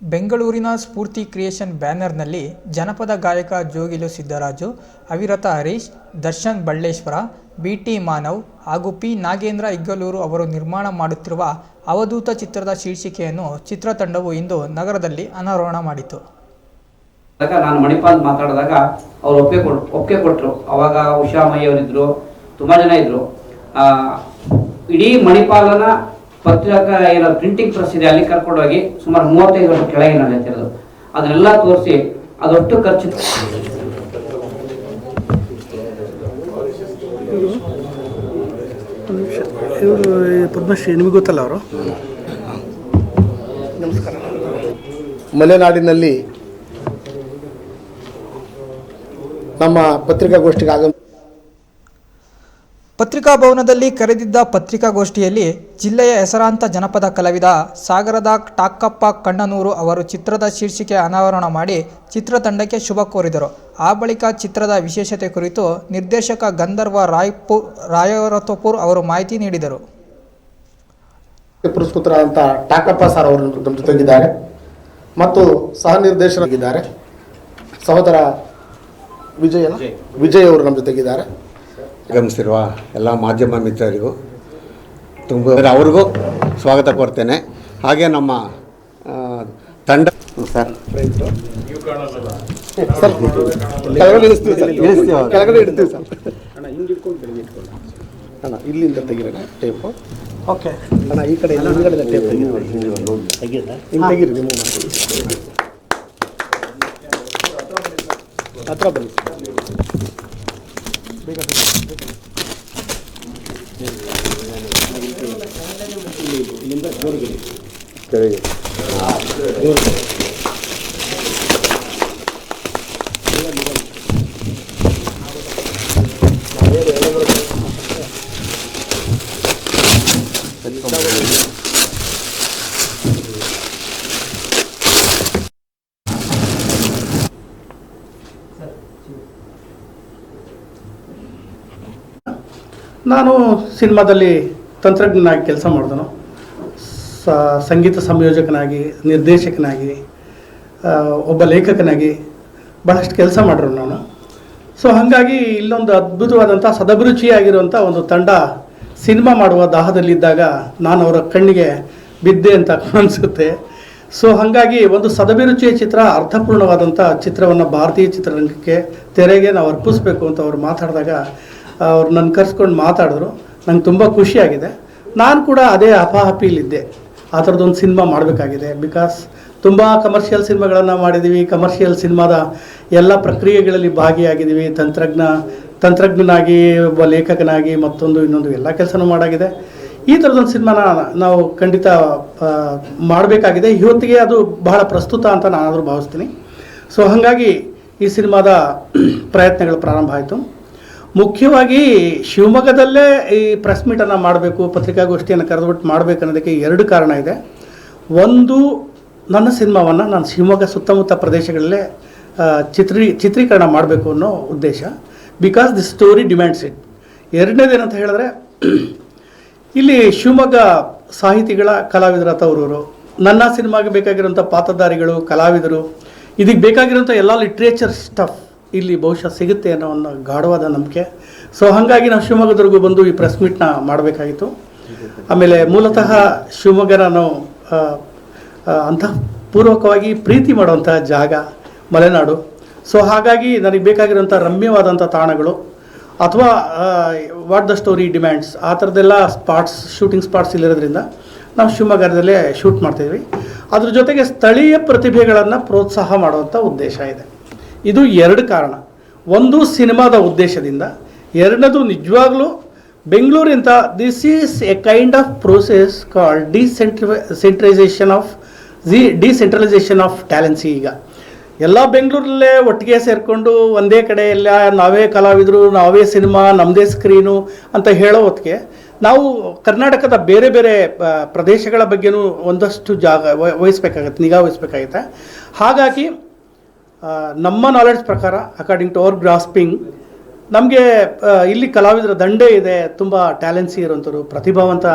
ಬೆಂಗಳೂರಿನ ಸ್ಫೂರ್ತಿ ಕ್ರಿಯೇಷನ್ ಬ್ಯಾನರ್ನಲ್ಲಿ ಜನಪದ ಗಾಯಕ ಜೋಗಿಲು ಸಿದ್ದರಾಜು, ಅವಿರತ ಹರೀಶ್, ದರ್ಶನ್ ಬಳ್ಳೇಶ್ವರ ಬಿ ಟಿ ಮಾನವ್ ಹಾಗೂ ಪಿ ನಾಗೇಂದ್ರ ಇಗ್ಗಲೂರು ಅವರು ನಿರ್ಮಾಣ ಮಾಡುತ್ತಿರುವ ಅವಧೂತ ಚಿತ್ರದ ಶೀರ್ಷಿಕೆಯನ್ನು ಚಿತ್ರತಂಡವು ಇಂದು ನಗರದಲ್ಲಿ ಅನಾರೋಹಣ ಮಾಡಿತು. ನಾನು ಮಣಿಪಾಲ್ ಮಾತಾಡಿದಾಗ ಅವರು ಒಪ್ಪಿಗೆ ಕೊಟ್ಟು ಒಪ್ಪಿಗೆ ಕೊಟ್ಟರು ಅವಾಗ ಉಷಾಮಯ್ಯ ಅವರಿದ್ರು, ತುಂಬ ಜನ ಇದ್ದರು ಇಡೀ ಮಣಿಪಾಲನ ಪತ್ರಿಕಾ ಏನೋ ಪ್ರಿಂಟಿಂಗ್ ಪ್ರೆಸ್ ಇದೆ ಅಲ್ಲಿ ಕರ್ಕೊಂಡೋಗಿ ಸುಮಾರು ಮೂವತ್ತೈದು ವರ್ಷ ಕೆಳಗೆ ನಾನು ಹೇಳ್ತಿರೋದು. ಅದನ್ನೆಲ್ಲ ತೋರಿಸಿ ಅದೊಟ್ಟು ಖರ್ಚು. ಇವರು ಪದ್ಮಶ್ರೀ ನಿಮಗೆ ಗೊತ್ತಲ್ಲ ಅವರು? ನಮಸ್ಕಾರ. ಮಲೆನಾಡಿನಲ್ಲಿ ನಮ್ಮ ಪತ್ರಿಕಾಗೋಷ್ಠಿಗೆ ಆಗಮ ಪತ್ರಿಕಾ ಭವನದಲ್ಲಿ ಕರೆದಿದ್ದ ಪತ್ರಿಕಾಗೋಷ್ಠಿಯಲ್ಲಿ ಜಿಲ್ಲೆಯ ಹೆಸರಾಂತ ಜನಪದ ಕಲಾವಿದ ಸಾಗರದ ಟಾಕಪ್ಪ ಕಣ್ಣನೂರು ಅವರು ಚಿತ್ರದ ಶೀರ್ಷಿಕೆ ಅನಾವರಣ ಮಾಡಿ ಚಿತ್ರತಂಡಕ್ಕೆ ಶುಭ ಕೋರಿದರು. ಆ ಬಳಿಕ ಚಿತ್ರದ ವಿಶೇಷತೆ ಕುರಿತು ನಿರ್ದೇಶಕ ಗಂಧರ್ವ ರಾಯ್ಪುರ್ ರಾಯರಥಪುರ್ ಅವರು ಮಾಹಿತಿ ನೀಡಿದರು. ಟಾಕಪ್ಪ ಸರ್ ಅವರು ನಮ್ಮ ಜೊತೆಗಿದ್ದಾರೆ. ಮತ್ತು ಸಹ ನಿರ್ದೇಶಕರಾಗಿದ್ದಾರೆ. ಸಹೋದರ ವಿಜಯ ವಿಜಯ್ ಅವರು ನಮ್ಮ ಜೊತೆಗಿದ್ದಾರೆ. ಆಗಮಿಸಿರುವ ಎಲ್ಲ ಮಾಧ್ಯಮ ಮಿತ್ರರಿಗೂ ತುಂಬ ಅವ್ರಿಗೂ ಸ್ವಾಗತ ಕೋರ್ತೇನೆ. ಹಾಗೆ ನಮ್ಮ ತಂಡ ಸರ್. ಸರ್ ಕೆಳಗಡೆ ಇಳಿಸ್ತೀವಿ ಸರ್. ಇಳಿಸ್ತೀವಿ. ಕೆಳಗಡೆ ಇಡ್ತೀವಿ ಸರ್. ಅಣ್ಣ ಇಲ್ಲಿಂದ ತೆಗಿರೋಣ ಟೇಪು ಓಕೆ. ಅಣ್ಣ ಈ ಕಡೆ ಹಿಂದ್ಗಡೆ ಟೇಪ್ ತೆಗಿರಿ ಹಿಂಗೆ ತೆಗೀರಿ ರಿಮೂವ್ ಮಾಡಿ ಹತ್ರ ಬನ್ನಿ. ಕೆಳಗೆ. ನಾನು ಸಿನಿಮಾದಲ್ಲಿ ತಂತ್ರಜ್ಞನಾಗಿ ಕೆಲಸ ಮಾಡಿದನು. ಸಂಗೀತ ಸಂಯೋಜಕನಾಗಿ, ನಿರ್ದೇಶಕನಾಗಿ ಒಬ್ಬ ಲೇಖಕನಾಗಿ ಬಹಳಷ್ಟು ಕೆಲಸ ಮಾಡಿರೋ ನಾನು. ಸೊ, ಹಾಗಾಗಿ ಇಲ್ಲೊಂದು ಅದ್ಭುತವಾದಂಥ ಸದಭಿರುಚಿಯಾಗಿರುವಂಥ ಒಂದು ತಂಡ ಸಿನಿಮಾ ಮಾಡುವ ದಾಹದಲ್ಲಿದ್ದಾಗ ನಾನು ಅವರ ಕಣ್ಣಿಗೆ ಬಿದ್ದೆ ಅಂತ ಅನಿಸುತ್ತೆ. ಸೊ, ಹಾಗಾಗಿ ಒಂದು ಸದಭಿರುಚಿಯ ಚಿತ್ರ ಅರ್ಥಪೂರ್ಣವಾದಂಥ ಚಿತ್ರವನ್ನು ಭಾರತೀಯ ಚಿತ್ರರಂಗಕ್ಕೆ ತೆರೆಗೆ ನಾವು ಅರ್ಪಿಸ್ಬೇಕು ಅಂತ ಅವ್ರು ಮಾತಾಡಿದಾಗ ಅವ್ರು ನನ್ನ ಕರ್ಸ್ಕೊಂಡು ಮಾತಾಡಿದ್ರು. ನಂಗೆ ತುಂಬ ಖುಷಿಯಾಗಿದೆ. ನಾನು ಕೂಡ ಅದೇ ಅಪಾಹಪಿಲಿದ್ದೆ ಆ ಥರದ್ದೊಂದು ಸಿನಿಮಾ ಮಾಡಬೇಕಾಗಿದೆ. ಬಿಕಾಸ್ ತುಂಬ ಕಮರ್ಷಿಯಲ್ ಸಿನಿಮಾಗಳನ್ನು ಮಾಡಿದ್ದೀವಿ ಕಮರ್ಷಿಯಲ್ ಸಿನಿಮಾದ ಎಲ್ಲ ಪ್ರಕ್ರಿಯೆಗಳಲ್ಲಿ ಭಾಗಿಯಾಗಿದ್ದೀವಿ ತಂತ್ರಜ್ಞ, ತಂತ್ರಜ್ಞನಾಗಿ, ಒಬ್ಬ ಲೇಖಕನಾಗಿ, ಮತ್ತೊಂದು, ಇನ್ನೊಂದು ಎಲ್ಲ ಕೆಲಸನೂ ಮಾಡಾಗಿದೆ. ಈ ಥರದೊಂದು ಸಿನಿಮಾನ ನಾವು ಖಂಡಿತ ಮಾಡಬೇಕಾಗಿದೆ. ಇವತ್ತಿಗೆ ಅದು ಬಹಳ ಪ್ರಸ್ತುತ ಅಂತ ನಾನಾದರೂ ಭಾವಿಸ್ತೀನಿ. ಸೊ ಹಾಗಾಗಿ ಈ ಸಿನಿಮಾದ ಪ್ರಯತ್ನಗಳು ಪ್ರಾರಂಭ ಆಯಿತು. ಮುಖ್ಯವಾಗಿ ಶಿವಮೊಗ್ಗದಲ್ಲೇ ಈ ಪ್ರೆಸ್ ಮೀಟನ್ನು ಮಾಡಬೇಕು, ಪತ್ರಿಕಾಗೋಷ್ಠಿಯನ್ನು ಕರೆದುಬಿಟ್ಟು ಮಾಡಬೇಕು ಅನ್ನೋದಕ್ಕೆ ಎರಡು ಕಾರಣ ಇದೆ. ಒಂದು, ನನ್ನ ಸಿನಿಮಾವನ್ನು ನಾನು ಶಿವಮೊಗ್ಗ ಸುತ್ತಮುತ್ತ ಪ್ರದೇಶಗಳಲ್ಲೇ ಚಿತ್ರೀ, ಚಿತ್ರೀಕರಣ ಮಾಡಬೇಕು ಅನ್ನೋ ಉದ್ದೇಶ. Because the story demands it ಎರಡನೇದೇನಂತ ಹೇಳಿದ್ರೆ, ಇಲ್ಲಿ ಶಿವಮೊಗ್ಗ ಸಾಹಿತಿಗಳ ಕಲಾವಿದರ ತವರೂರು, ನನ್ನ ಸಿನಿಮಾಗೆ ಬೇಕಾಗಿರುವಂಥ ಪಾತ್ರಧಾರಿಗಳು, ಕಲಾವಿದರು, ಇದಕ್ಕೆ ಬೇಕಾಗಿರುವಂಥ ಎಲ್ಲ ಲಿಟ್ರೇಚರ್ ಸ್ಟಫ್ ಇಲ್ಲಿ ಬಹುಶಃ ಸಿಗುತ್ತೆ ಅನ್ನೋ ಒಂದು ಗಾಢವಾದ ನಂಬಿಕೆ. ಸೊ ಹಾಗಾಗಿ ನಾವು ಶಿವಮೊಗ್ಗದವರೆಗೂ ಬಂದು ಈ ಪ್ರೆಸ್ ಮೀಟ್ನ ಮಾಡಬೇಕಾಗಿತ್ತು. ಆಮೇಲೆ ಮೂಲತಃ ಶಿವಮೊಗ್ಗ ನಾನು ಅಂತಹ ಪೂರ್ವಕವಾಗಿ ಪ್ರೀತಿ ಮಾಡುವಂಥ ಜಾಗ ಮಲೆನಾಡು. ಸೊ ಹಾಗಾಗಿ ನನಗೆ ಬೇಕಾಗಿರುವಂಥ ರಮ್ಯವಾದಂಥ ತಾಣಗಳು ಅಥವಾ ವಾಟ್ ದ ಸ್ಟೋರಿ ಡಿಮ್ಯಾಂಡ್ಸ್ ಆ ಥರದ್ದೆಲ್ಲ ಸ್ಪಾಟ್ಸ್ ಶೂಟಿಂಗ್ ಸ್ಪಾಟ್ಸ್ ಇಲ್ಲಿರೋದ್ರಿಂದ ನಾವು ಶಿವಮೊಗ್ಗದಲ್ಲೇ ಶೂಟ್ ಮಾಡ್ತಿದ್ವಿ ಅದ್ರ ಜೊತೆಗೆ ಸ್ಥಳೀಯ ಪ್ರತಿಭೆಗಳನ್ನು ಪ್ರೋತ್ಸಾಹ ಮಾಡುವಂಥ ಉದ್ದೇಶ ಇದೆ. ಇದು ಎರಡು ಕಾರಣ. ಒಂದು ಸಿನಿಮಾದ ಉದ್ದೇಶದಿಂದ, ಎರಡನೇದು ನಿಜವಾಗ್ಲೂ ಬೆಂಗಳೂರಿಂದ this is a kind of process called decentralisation of the decentralisation of talents ಈಗ. ಎಲ್ಲ ಬೆಂಗಳೂರಲ್ಲೇ ಒಟ್ಟಿಗೆ ಸೇರಿಕೊಂಡು ಒಂದೇ ಕಡೆ ಎಲ್ಲ ನಾವೇ ಕಲಾವಿದರು, ನಾವೇ ಸಿನಿಮಾ ನಮ್ಮದೇ ಸ್ಕ್ರೀನು ಅಂತ ಹೇಳೋ ಹೊತ್ತಿಗೆ, ನಾವು ಕರ್ನಾಟಕದ ಬೇರೆ ಬೇರೆ ಪ್ರದೇಶಗಳ ಬಗ್ಗೆನೂ ಒಂದಷ್ಟು ಜಾಗ ವಹ- ವಹಿಸ್ಬೇಕಾಗತ್ತೆ, ನಿಗಾ ವಹಿಸ್ಬೇಕಾಗತ್ತೆ. ಹಾಗಾಗಿ ನಮ್ಮ ನಾಲೆಡ್ಜ್ ಪ್ರಕಾರ ಅಕಾರ್ಡಿಂಗ್ ಟು ಅವರ್ ಗ್ರಾಸ್ಪಿಂಗ್ ನಮಗೆ ಇಲ್ಲಿ ಕಲಾವಿದರ ದಂಡೆ ಇದೆ, ತುಂಬ ಟ್ಯಾಲೆನ್ಸಿ ಇರೋಂಥವ್ರು ಪ್ರತಿಭಾವಂತ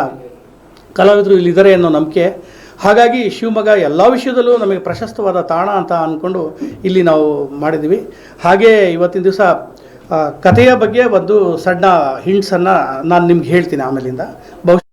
ಕಲಾವಿದರು ಇಲ್ಲಿದ್ದಾರೆ ಅನ್ನೋ ನಂಬಿಕೆ. ಹಾಗಾಗಿ ಶಿವಮೊಗ್ಗ ಎಲ್ಲ ವಿಷಯದಲ್ಲೂ ನಮಗೆ ಪ್ರಶಸ್ತವಾದ ತಾಣ ಅಂತ ಅಂದ್ಕೊಂಡು ಇಲ್ಲಿ ನಾವು ಮಾಡಿದ್ವಿ ಹಾಗೆ ಇವತ್ತಿನ ದಿವಸ ಕಥೆಯ ಬಗ್ಗೆ ಒಂದು ಸಣ್ಣ ಹಿಂಟ್ಸನ್ನು ನಾನು ನಿಮ್ಗೆ ಹೇಳ್ತೀನಿ ಆಮೇಲಿಂದ. ಬಹುಶಃ